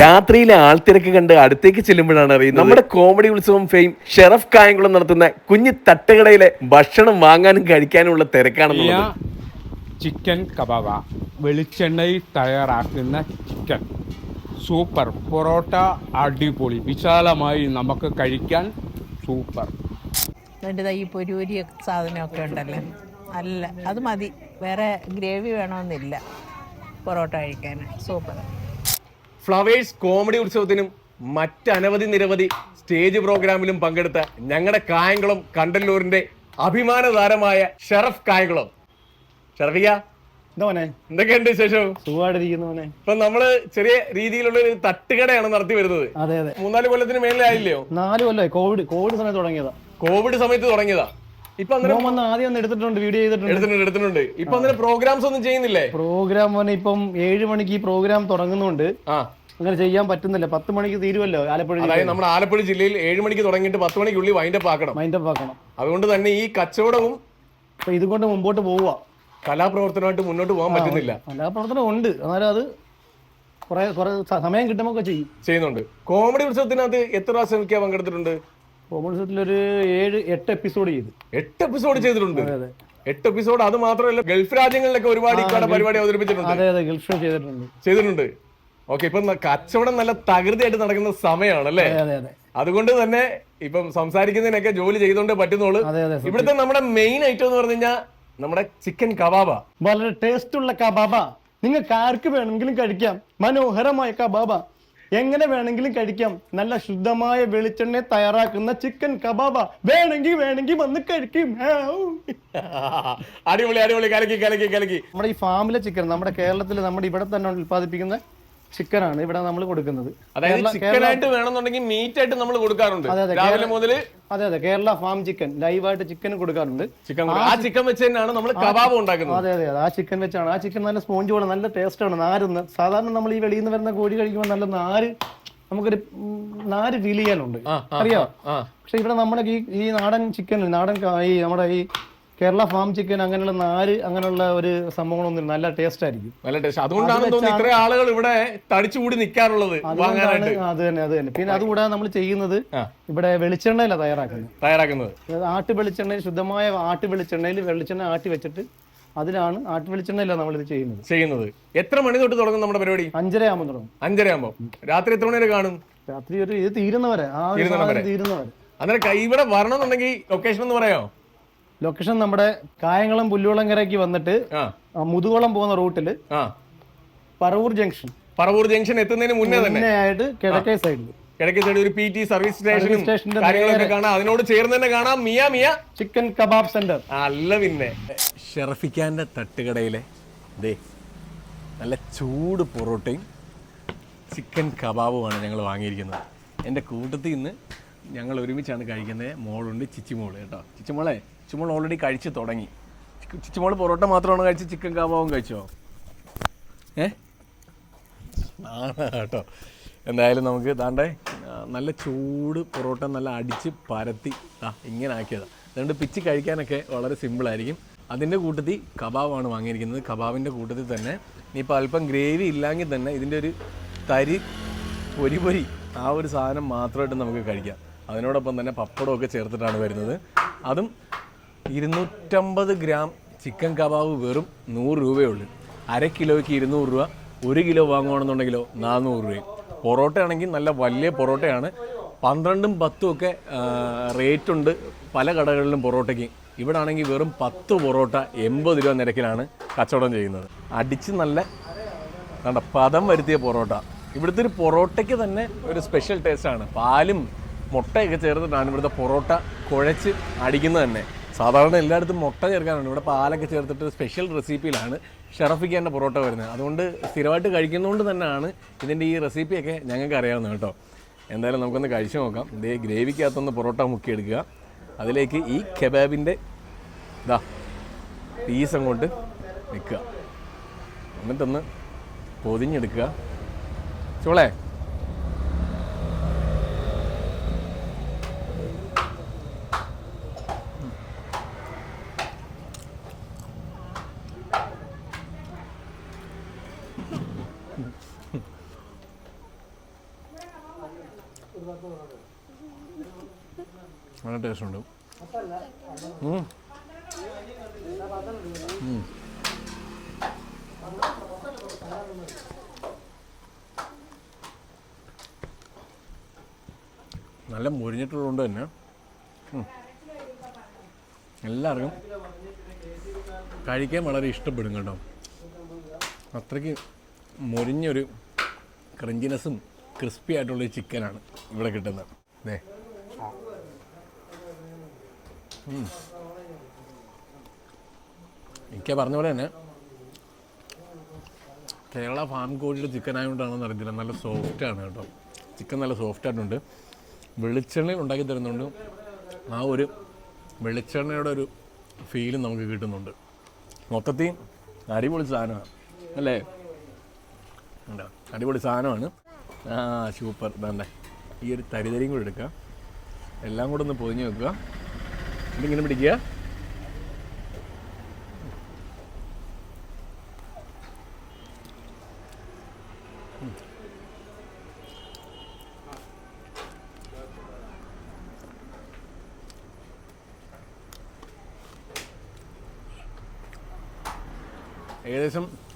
രാത്രിയിലെ ആൾത്തിരക്ക് കണ്ട് അടുത്തേക്ക് ചെല്ലുമ്പോഴാണ് അറിയുന്നത്. നമ്മുടെ കോമഡി ഉത്സവം ഫെയിം ഷെറഫ് കായംകുളം നടത്തുന്ന കുഞ്ഞു തട്ടുകടയിലെ ഭക്ഷണം വാങ്ങാനും കഴിക്കാനുമുള്ള ഉള്ള തിരക്കാണെന്നുള്ളത് ചിക്കൻ കബാബ. വെളിച്ചെണ്ണയിൽ തയ്യാറാക്കുന്ന ചിക്കൻ. സൂപ്പർ. പൊറോട്ട അടിപൊളി. വിശാലമായി നമുക്ക് കഴിക്കാൻ സൂപ്പർ. ഈ പൊരി സാധനമൊക്കെ ഉണ്ടല്ലേ? അല്ല അത് മതി. വേറെ ഗ്രേവി വേണമെന്നില്ല. പൊറോട്ട കഴിക്കാൻ. സൂപ്പർ. ഫ്ലവേഴ്സ് കോമഡി ഉത്സവത്തിനും മറ്റനവധി നിരവധി സ്റ്റേജ് പ്രോഗ്രാമിലും പങ്കെടുത്ത ഞങ്ങളുടെ കായംകുളം കണ്ടല്ലൂരിന്റെ അഭിമാന താരമായ ഷറഫ് കായംകുളം. ഷറഫിയ എന്തൊക്കെയുണ്ട് മോനെ. ഇപ്പൊ നമ്മൾ ചെറിയ രീതിയിലുള്ള ഒരു തട്ടുകടയാണ് നടത്തി വരുന്നത്. അതെ അതെ. മൂന്നാൽ കൊല്ലത്തിന് മേളിലായില്ലയോ നാല് കൊല്ലമായി. കോവിഡ് കോവിഡ് സമയത്ത് തുടങ്ങിയതാ. കോവിഡ് സമയത്ത് തുടങ്ങിയതാ. ഇപ്പൊ മോൻ ആദ്യം ഒന്ന് എടുത്തിട്ടുണ്ട് വീഡിയോ ചെയ്തിട്ടുണ്ട്. എടുത്തിട്ടുണ്ട് എടുത്തിട്ടുണ്ട്. ഇപ്പൊ അങ്ങനെ പ്രോഗ്രാംസ് ഒന്നും ചെയ്യുന്നില്ലേ? പ്രോഗ്രാം ഇപ്പം ഏഴ് മണിക്ക് പ്രോഗ്രാം തുടങ്ങുന്നുണ്ട്. ആ. അങ്ങനെ ചെയ്യാൻ പറ്റുന്നില്ല. പത്ത് മണിക്ക് തീരുമല്ലോ ആലപ്പുഴ അതായത് നമ്മുടെ ആലപ്പുഴ ജില്ലയിൽ ഏഴ് മണിക്ക് തുടങ്ങിയിട്ട് പത്ത് മണിക്കുള്ളിൽ വൈൻഡപ്പ് ആക്കണം. മൈൻഡപ്പ് ആക്കണം. അതുകൊണ്ട് തന്നെ ഈ കച്ചവടവും അപ്പൊ ഇതുകൊണ്ട് മുമ്പോട്ട് പോവുക. കലാപ്രവർത്തനമായിട്ട് മുന്നോട്ട് പോകാൻ പറ്റുന്നില്ല. കലാപ്രവർത്തനം ഉണ്ട്. എന്നാലും അത് കുറെ കുറെ സമയം കിട്ടുമ്പോൾ ചെയ്യും. ചെയ്യുന്നുണ്ട്. കോമഡി ഉത്സവത്തിനകത്ത് എത്ര പ്രാവശ്യം മിക്ക പങ്കെടുത്തിട്ടുണ്ട്? കോമൺസത്തിൽ ഒരു ഏഴ് എട്ട് എപ്പിസോഡ് ചെയ്തു. എട്ട് എപ്പിസോഡ് ചെയ്തിട്ടുണ്ട്. എട്ട് എപ്പിസോഡ് അത് മാത്രമല്ല ഗൾഫ് രാജ്യങ്ങളിലൊക്കെ ഒരുപാട് ഇക്കാടെ പരിപാടി അവതരിപ്പിച്ചിട്ടുണ്ട്. അതെ അതെ ഗൾഫ് ചെയ്തിട്ടുണ്ട്. ചെയ്തിട്ടുണ്ട്. ഓക്കെ ഇപ്പൊ കച്ചവടം നല്ല തകൃതിയായിട്ട് നടക്കുന്ന സമയമാണ് അല്ലേ അതെ അതെ അതെ. അതുകൊണ്ട് തന്നെ ഇപ്പം സംസാരിക്കുന്നതിനൊക്കെ ജോലി ചെയ്തോണ്ട് പറ്റുന്നുള്ളൂ. ഇവിടുത്തെ നമ്മുടെ മെയിൻ ഐറ്റം എന്ന് പറഞ്ഞു കഴിഞ്ഞാൽ നമ്മുടെ ചിക്കൻ കബാബ. വളരെ ടേസ്റ്റ് ഉള്ള കബാബ. നിങ്ങൾക്ക് ആർക്ക് വേണമെങ്കിലും കഴിക്കാം. മനോഹരമായ കബാബ. എങ്ങനെ വേണമെങ്കിലും കഴിക്കാം. നല്ല ശുദ്ധമായ വെളിച്ചെണ്ണ തയ്യാറാക്കുന്ന ചിക്കൻ കബാബ. വേണമെങ്കിൽ വേണമെങ്കിൽ വന്ന് കഴിക്കും. അടിപൊളി അടിപൊളി. കലക്കി കലക്കി കലക്കി. നമ്മുടെ ഈ ഫാമിലെ ചിക്കൻ നമ്മുടെ കേരളത്തിൽ നമ്മുടെ ഇവിടെ തന്നെ ഉൽപ്പാദിപ്പിക്കുന്ന ചിക്കനാണ് ഇവിടെ നമ്മൾ കൊടുക്കുന്നത്. അതായത് ചിക്കൻ ആയിട്ട് വേണമെന്നുണ്ടെങ്കിൽ മീറ്റ് ആയിട്ട് നമ്മൾ കൊടുക്കാറുണ്ട്. അതെ, അതെ, രാവിലെ മുതൽ അതെ അതെ കേരള ഫാം ചിക്കൻ. ലൈവ് ആയിട്ട് ചിക്കൻ കൊടുക്കാറുണ്ട്. ചിക്കൻ ആ ചിക്കൻ വെച്ച് തന്നെയാണ് നമ്മൾ കബാബ് ഉണ്ടാക്കുന്നത്. അതെ അതെ ആ ചിക്കൻ വെച്ചാണ്. ആ ചിക്കൻ നല്ല സ്പോഞ്ച് പോലെ നല്ല ടേസ്റ്റ് ആണ് നാരുന്ന്. സാധാരണ നമ്മൾ ഈ വെളിയിൽ നിന്ന് വരുന്ന കോഴി കഴിക്കുമ്പോൾ നല്ല നാര് നമുക്കൊരു നാര് ഫീൽ ചെയ്യാനുണ്ട്. അറിയോ? പക്ഷെ ഇവിടെ നമ്മുടെ ഈ ഈ നാടൻ ചിക്കൻ നാടൻ ഈ നമ്മുടെ ഈ കേരള ഫാം ചിക്കൻ അങ്ങനെയുള്ള നാല് അങ്ങനെയുള്ള ഒരു സംഭവങ്ങളൊന്നും. നല്ല ടേസ്റ്റ് ആയിരിക്കും. നല്ല ടേസ്റ്റ് അതുകൊണ്ടാണ് തോന്നുന്നു ഇത്ര ആളുകൾ ഇവിടെ തടിച്ചുകൂടി നിൽക്കാറുള്ളത് അതുകൊണ്ടാണ് അത് തന്നെ അത് തന്നെ. പിന്നെ അതുകൂടാതെ നമ്മൾ ചെയ്യുന്നത് ഇവിടെ വെളിച്ചെണ്ണയില തയ്യാറാക്കുന്നത്. തയ്യാറാക്കുന്നത്. ആട്ട് വെളിച്ചെണ്ണയിൽ ശുദ്ധമായ ആട്ട് വെളിച്ചെണ്ണയിൽ വെളിച്ചെണ്ണ ആട്ടി വെച്ചിട്ട് അതിലാണ് ആട്ട് നമ്മൾ ഇത് ചെയ്യുന്നത്. ചെയ്യുന്നത്. എത്ര മണി തൊട്ട് തുടങ്ങും നമ്മുടെ പരിപാടി? അഞ്ചര ആകുമ്പോൾ തുടങ്ങും. അഞ്ചര ആകുമ്പോൾ രാത്രി എത്ര മണി വരെ കാണും? രാത്രി ഒരു ഇത് തീരുന്നവരെ. ആ തീരുന്നവരെ. അന്നേരം ഇവിടെ വരണമെന്നുണ്ടെങ്കിൽ ലൊക്കേഷൻ എന്ന് പറയാമോ? ലൊക്കേഷൻ നമ്മുടെ കായംകുളം പുല്ലുവളങ്ങരക്ക് വന്നിട്ട് മുതുകുളം പോകുന്ന റൂട്ടിൽ പറവൂർ ജംഗ്ഷൻ. പറവൂർ ജംഗ്ഷൻ എത്തുന്നതിന് മുന്നേ തന്നെ. ആയിട്ട് കിഴക്കേ സൈഡിൽ കിഴക്കേ സൈഡിൽ ഒരു പി ടി സർവീസ് സ്റ്റേഷനും സ്റ്റേഷന്റെ കാര്യങ്ങളൊക്കെ കാണാം. അതിനോട് ചേർന്ന് തന്നെ കാണാം. മിയ മിയ. ചിക്കൻ കബാബ് സെന്റർ അല്ല പിന്നെ. ഷെറഫിക്കാന്റെ തട്ടുകടയിലെ ദേ നല്ല ചൂട് പൊറോട്ടയും ചിക്കൻ കബാബുമാണ് ഞങ്ങൾ വാങ്ങിയിരിക്കുന്നത്. എന്റെ കൂട്ടത്തിൽ നിന്ന് ഞങ്ങൾ ഒരുമിച്ചാണ് കഴിക്കുന്നത്. മോളുണ്ട് ചിച്ചിമോൾ കേട്ടോ. ചിച്ചിമോളെ ചിച്ചിമോൾ ഓൾറെഡി കഴിച്ച് തുടങ്ങി. ചിച്ചുമോൾ പൊറോട്ട മാത്രമാണ് കഴിച്ച്? ചിക്കൻ കബാബും കഴിച്ചോ? ഏ? എന്തായാലും നമുക്ക് താണ്ടെ നല്ല ചൂട് പൊറോട്ട നല്ല അടിച്ച് പരത്തി ആ ഇങ്ങനെ ആക്കിയതാണ് അതുകൊണ്ട് പിച്ച് കഴിക്കാനൊക്കെ വളരെ സിമ്പിളായിരിക്കും അതിന്റെ കൂട്ടത്തിൽ കബാബാണ് വാങ്ങിയിരിക്കുന്നത്. കബാബിന്റെ കൂട്ടത്തിൽ തന്നെ ഇനിയിപ്പോൾ അല്പം ഗ്രേവി ഇല്ലെങ്കിൽ തന്നെ ഇതിന്റെ ഒരു തരി പൊരി പൊരി ആ ഒരു സാധനം മാത്രമായിട്ട് നമുക്ക് കഴിക്കാം. അതിനോടൊപ്പം തന്നെ പപ്പടമൊക്കെ ചേർത്തിട്ടാണ് വരുന്നത്. അതും ഇരുന്നൂറ്റമ്പത് ഗ്രാം ചിക്കൻ കബാബ് വെറും നൂറ് രൂപയുള്ളൂ. അര കിലോയ്ക്ക് ഇരുന്നൂറ് രൂപ. ഒരു കിലോ വാങ്ങുകയാണെന്നുണ്ടെങ്കിലോ നാനൂറ് രൂപയും. പൊറോട്ട ആണെങ്കിൽ നല്ല വലിയ പൊറോട്ടയാണ്. പന്ത്രണ്ടും പത്തും ഒക്കെ റേറ്റുണ്ട് പല കടകളിലും പൊറോട്ടയ്ക്ക്. ഇവിടെ ആണെങ്കിൽ വെറും പത്ത് പൊറോട്ട എൺപത് രൂപ നിരക്കിലാണ് കച്ചവടം ചെയ്യുന്നത്. അടിച്ച് നല്ല കണ്ട പദം വരുത്തിയ പൊറോട്ട. ഇവിടുത്തെ ഒരു പൊറോട്ടയ്ക്ക് തന്നെ ഒരു സ്പെഷ്യൽ ടേസ്റ്റാണ് പാലും മുട്ടയൊക്കെ ചേർത്തിട്ടാണ് ഇവിടുത്തെ പൊറോട്ട കുഴച്ച് അടിക്കുന്നത് തന്നെ. സാധാരണ എല്ലായിടത്തും മുട്ട ചേർക്കാറുണ്ട്. ഇവിടെ പാലൊക്കെ ചേർത്തിട്ട് സ്പെഷ്യൽ റെസിപ്പിയിലാണ് ഷെറഫിക്കാന്റെ പൊറോട്ട വരുന്നത്. അതുകൊണ്ട് സ്ഥിരമായിട്ട് കഴിക്കുന്നതുകൊണ്ട് തന്നെയാണ് ഇതിന്റെ ഈ റെസിപ്പിയൊക്കെ ഞങ്ങൾക്ക് അറിയാവുന്നത് കേട്ടോ. എന്തായാലും നമുക്കൊന്ന് കഴിച്ചു നോക്കാം. ഇതേ ഗ്രേവിക്കകത്തൊന്ന് പൊറോട്ട മുക്കിയെടുക്കുക. അതിലേക്ക് ഈ കെബാബിന്റെ ഇതാ പീസ് അങ്ങോട്ട് വെക്കുക. എന്നിട്ടൊന്ന് പൊതിഞ്ഞെടുക്കുക. ചോളെ നല്ല ടേസ്റ്റ് ഉണ്ട്. നല്ല മുരിഞ്ഞിട്ടുള്ളതുകൊണ്ട് തന്നെ. എല്ലാവർക്കും കഴിക്കാൻ വളരെ ഇഷ്ടപ്പെടും കേട്ടോ അത്രയ്ക്ക് മുരിഞ്ഞൊരു ക്രഞ്ചിനെസ്സും ക്രിസ്പി ആയിട്ടുള്ളൊരു ചിക്കനാണ് ഇവിടെ കിട്ടുന്നത്. അതെ എനിക്ക് പറഞ്ഞ പോലെ തന്നെ കേരള ഫാം കോഴിയുടെ ചിക്കൻ ആയതുകൊണ്ടാണെന്ന് അറിയത്തില്ല നല്ല സോഫ്റ്റാണ് കേട്ടോ. ചിക്കൻ നല്ല സോഫ്റ്റ് ആയിട്ടുണ്ട്. വെളിച്ചെണ്ണയിൽ ഉണ്ടാക്കി തരുന്നുണ്ട് ആ ഒരു വെളിച്ചെണ്ണയുടെ ഒരു ഫീലും നമുക്ക് കിട്ടുന്നുണ്ട്. മൊത്തത്തിൽ അടിപൊളി സാധനമാണ്. അല്ലേ? അടിപൊളി സാധനമാണ്. ആ സൂപ്പർ. വേണ്ടേ ഈ ഒരു തരിതരിയും കൂടെ എടുക്കുക എല്ലാം കൂടെ ഒന്ന് പൊതിഞ്ഞ് വെക്കുക. എന്തെങ്കിലും പിടിക്കുക? ഏകദേശം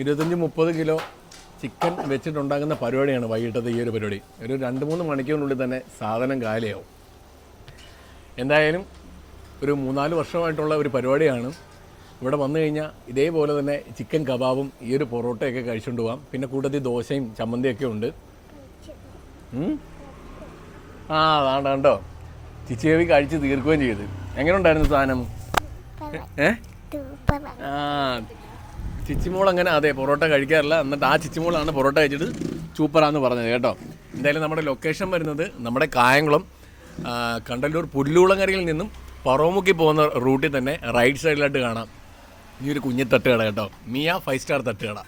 ഇരുപത്തഞ്ച് മുപ്പത് കിലോ ചിക്കൻ വെച്ചിട്ടുണ്ടാകുന്ന പരിപാടിയാണ് വൈകിട്ടത്തെ ഈ ഒരു പരിപാടി. ഒരു രണ്ട് മൂന്ന് മണിക്കൂറിനുള്ളിൽ തന്നെ സാധനം കാലിയാവും. എന്തായാലും ഒരു മൂന്നാൽ വർഷമായിട്ടുള്ള ഒരു പരിപാടിയാണ്. ഇവിടെ വന്നു കഴിഞ്ഞാൽ ഇതേപോലെ തന്നെ ചിക്കൻ കബാബും ഈ ഒരു പൊറോട്ടയൊക്കെ കഴിച്ചുകൊണ്ട് പോകാം പിന്നെ കൂട്ടത്തിൽ ദോശയും ചമ്മന്തിയൊക്കെ ഉണ്ട്. ആ അതാണ്ട് കണ്ടോ? ചിച്ചേവി കഴിച്ച് തീർക്കുകയും ചെയ്ത്. എങ്ങനെ ഉണ്ടായിരുന്നു സാധനം ഏ? ആ ചിച്ചിമോൾ അങ്ങനെ അതെ പൊറോട്ട കഴിക്കാറില്ല. എന്നിട്ട് ആ ചിച്ചിമോളാണ് പൊറോട്ട കഴിച്ചിട്ട് സൂപ്പറാന്ന് പറഞ്ഞത് കേട്ടോ. എന്തായാലും നമ്മുടെ ലൊക്കേഷൻ വരുന്നത് നമ്മുടെ കായംകുളം കണ്ടല്ലൂർ പുല്ലൂളങ്ങരയിൽ നിന്നും പറവമുക്കി പോകുന്ന റൂട്ടിൽ തന്നെ റൈറ്റ് സൈഡിലായിട്ട് കാണാം. ഈ ഒരു കുഞ്ഞു തട്ടുകട കേട്ടോ. മിയ ഫൈവ് സ്റ്റാർ തട്ടുകട.